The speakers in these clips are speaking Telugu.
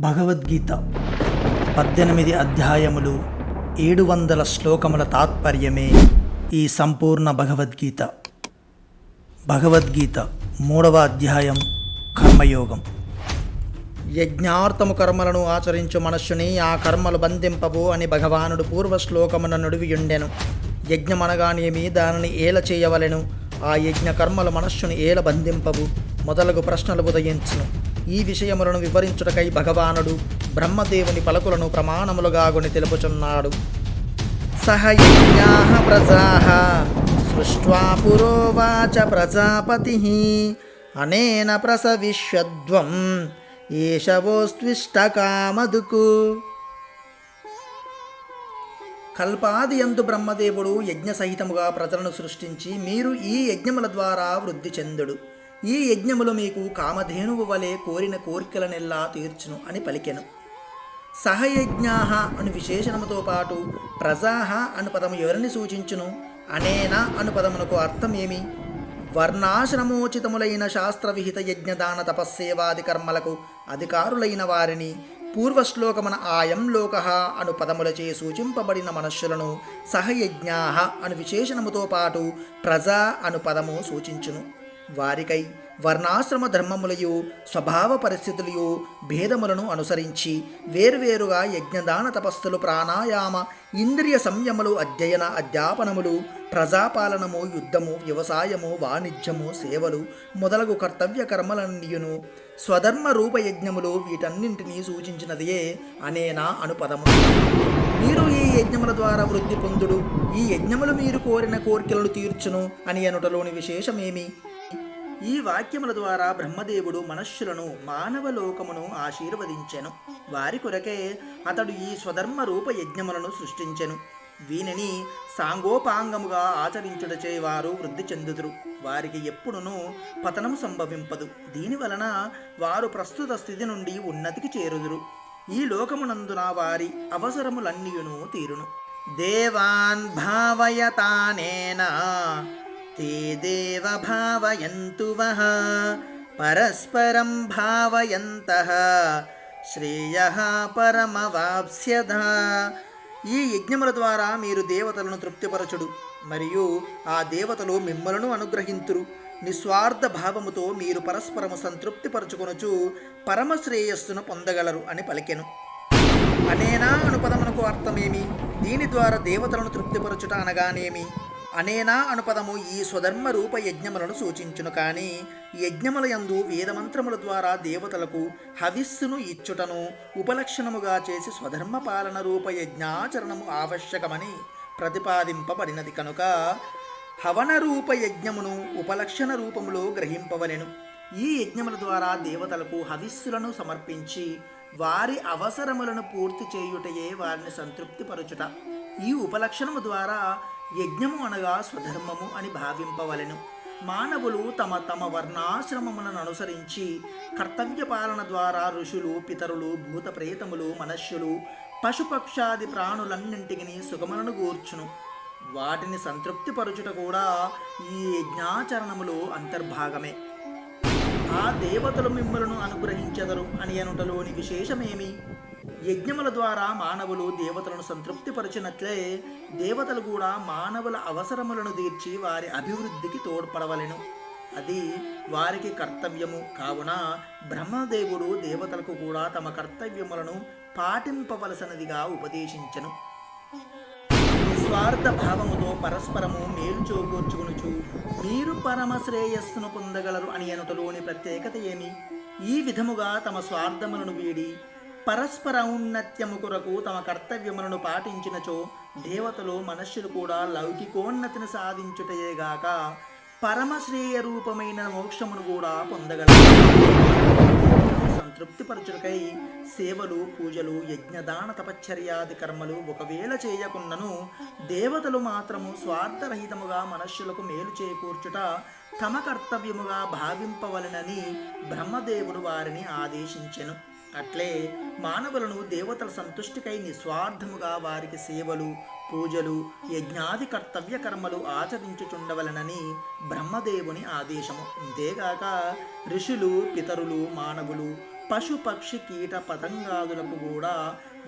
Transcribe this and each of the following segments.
భగవద్గీత పద్దెనిమిది అధ్యాయములు ఏడు వందల శ్లోకముల తాత్పర్యమే ఈ సంపూర్ణ భగవద్గీత. భగవద్గీత మూడవ అధ్యాయం కర్మయోగం. యజ్ఞార్థము కర్మలను ఆచరించు మనస్సుని ఆ కర్మలు బంధింపవు అని భగవానుడు పూర్వ శ్లోకమున నుడివియుండెను. యజ్ఞమనగానేమి దానిని ఏల చేయవలెను. ఆ యజ్ఞ కర్మలు మనస్సుని ఏల బంధింపవు. మొదలగు ప్రశ్నలు ఉదయించును. ఈ విషయములను వివరించుటకై భగవానుడు బ్రహ్మదేవుని పలుకులను ప్రమాణములుగా గుని తెలుపుచున్నాడు. సహ ప్రజా సృష్ట్వా పురోవాచ ప్రజాపతి అనేన ప్రసవిష్యద్వం ఏషవోస్విష్టకామదుకు. కల్పాది ఎందు బ్రహ్మదేవుడు యజ్ఞ సహితముగా ప్రజలను సృష్టించి మీరు ఈ యజ్ఞముల ద్వారా వృద్ధి చెందుడు. ఈ యజ్ఞములు మీకు కామధేనువు వలె కోరిన కోరికలనెల్లా తీర్చును అని పలికెను. సహయజ్ఞాహ అను విశేషణముతో పాటు ప్రజాహ అను పదము ఎవరిని సూచించును? అనేన అను పదమునకు అర్థం ఏమి వర్ణాశ్రమోచితములైన శాస్త్రవిహిత యజ్ఞదాన తపస్సేవాది కర్మలకు అధికారులైన వారిని పూర్వశ్లోకమున ఆయం లోక అను పదములచే సూచింపబడిన మనుష్యులను సహయజ్ఞాహ అను విశేషణముతో పాటు ప్రజా అను పదము సూచించును. వారికై వర్ణాశ్రమ ధర్మములయు స్వభావ పరిస్థితులయు భేదములను అనుసరించి వేర్వేరుగా యజ్ఞదాన తపస్సులు ప్రాణాయామ ఇంద్రియ సంయములు అధ్యయన అధ్యాపనములు ప్రజాపాలనము యుద్ధము వ్యవసాయము వాణిజ్యము సేవలు మొదలగు కర్తవ్య కర్మలన్నీయును స్వధర్మ రూపయజ్ఞములు వీటన్నింటినీ సూచించినదియే అనేనా అనుపదము. మీరు ఈ యజ్ఞముల ద్వారా వృద్ధి పొందుడు. ఈ యజ్ఞములు మీరు కోరిన కోరికలను తీర్చును అని అనుటలోని విశేషమేమి? ఈ వాక్యముల ద్వారా బ్రహ్మదేవుడు మనుష్యులను మానవ లోకమును ఆశీర్వదించెను. వారి కొరకే అతడు ఈ స్వధర్మ రూప యజ్ఞములను సృష్టించెను. వీనిని సాంగోపాంగముగా ఆచరించుటచే వారు వృద్ధి చెందుదురు. వారికి ఎప్పుడునూ పతనము సంభవింపదు. దీని వలన వారు ప్రస్తుత స్థితి నుండి ఉన్నతికి చేరుదురు. ఈ లోకమునందున వారి అవసరములన్నీయును తీరును. దేవాన్ భావయతానేనా ते देव भावयन्तु वः परस्परं भावयन्तः శ్రేయః పరమవాప్స్యధ ఈ యజ్ఞముల ద్వారా మీరు దేవతలను తృప్తిపరచుడు మరియు ఆ దేవతలు మిమ్మలను అనుగ్రహింతురు నిస్వార్థ భావముతో మీరు పరస్పరము సంతృప్తిపరచుకొనుచు పరమశ్రేయస్సును పొందగలరు అని పలికెను అనేనా అను పదమునకు అర్థమేమి దీని ద్వారా దేవతలను తృప్తిపరచుట అనగానేమి అనేనా అనుపదము ఈ స్వధర్మ రూప యజ్ఞములను సూచించును కానీ యజ్ఞముల యందు వేదమంత్రముల ద్వారా దేవతలకు హవిస్సును ఇచ్చుటను ఉపలక్షణముగా చేసి స్వధర్మ పాలన రూప యజ్ఞాచరణము ఆవశ్యకమని ప్రతిపాదింపబడినది కనుక హవన రూప యజ్ఞమును ఉపలక్షణ రూపములో గ్రహింపవలెను. ఈ యజ్ఞముల ద్వారా దేవతలకు హవిస్సులను సమర్పించి వారి అవసరములను పూర్తి చేయుటయే వారిని సంతృప్తిపరచుట. ఈ ఉపలక్షణము ద్వారా యజ్ఞము అనగా స్వధర్మము అని భావింపవలెను. మానవులు తమ తమ వర్ణాశ్రమములను అనుసరించి కర్తవ్య పాలన ద్వారా ఋషులు పితరులు భూత ప్రేతములు మనుష్యులు పశుపక్షాది ప్రాణులన్నింటికి సుగమలను గూర్చును. వాటిని సంతృప్తిపరచుట కూడా ఈ యజ్ఞాచరణములో అంతర్భాగమే. ఆ దేవతలు మిమ్మలను అనుగ్రహించెదరు అని అనుటలోని విశేషమేమి? యజ్ఞముల ద్వారా మానవులు దేవతలను సంతృప్తిపరిచినట్లే దేవతలు కూడా మానవుల అవసరములను తీర్చి వారి అభివృద్ధికి తోడ్పడవలెను. అది వారికి కర్తవ్యము. కావున బ్రహ్మదేవుడు దేవతలకు కూడా తమ కర్తవ్యములను పాటింపవలసినదిగా ఉపదేశించెను. స్వార్థ భావముతో పరస్పరము మేలు చూకూర్చుకునుచు మీరు పరమ శ్రేయస్సును పొందగలరు అని అనుటలోని ప్రత్యేకత ఏమి? ఈ విధముగా తమ స్వార్థములను వీడి పరస్పర ఔన్నత్యము కొరకు తమ కర్తవ్యములను పాటించినచో దేవతలు మనుష్యులు కూడా లౌకికోన్నతిని సాధించుటయేగాక పరమశ్రేయ రూపమైన మోక్షమును కూడా పొందగలరు. సంతృప్తిపరచుటకై సేవలు పూజలు యజ్ఞదాన తపశ్చర్యాది కర్మలు ఒకవేళ చేయకున్నను దేవతలు మాత్రము స్వార్థరహితముగా మనుష్యులకు మేలు చేకూర్చుట తమ కర్తవ్యముగా భావింపవలనని బ్రహ్మదేవుడు వారిని ఆదేశించెను. అట్లే మానవులను దేవతల సంతుష్టికై నిస్వార్థముగా వారికి సేవలు పూజలు యజ్ఞాది కర్తవ్య కర్మలు ఆచరించుచుండవలనని బ్రహ్మదేవుని ఆదేశము అంతేగాక ఋషులు పితరులు మానవులు పశు పక్షి కీట పతంగాదులకు కూడా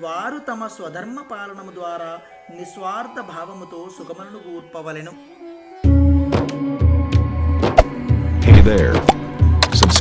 వారు తమ స్వధర్మ పాలనము ద్వారా నిస్వార్థ భావముతో సుఖములను కూర్పవలెను Hey there.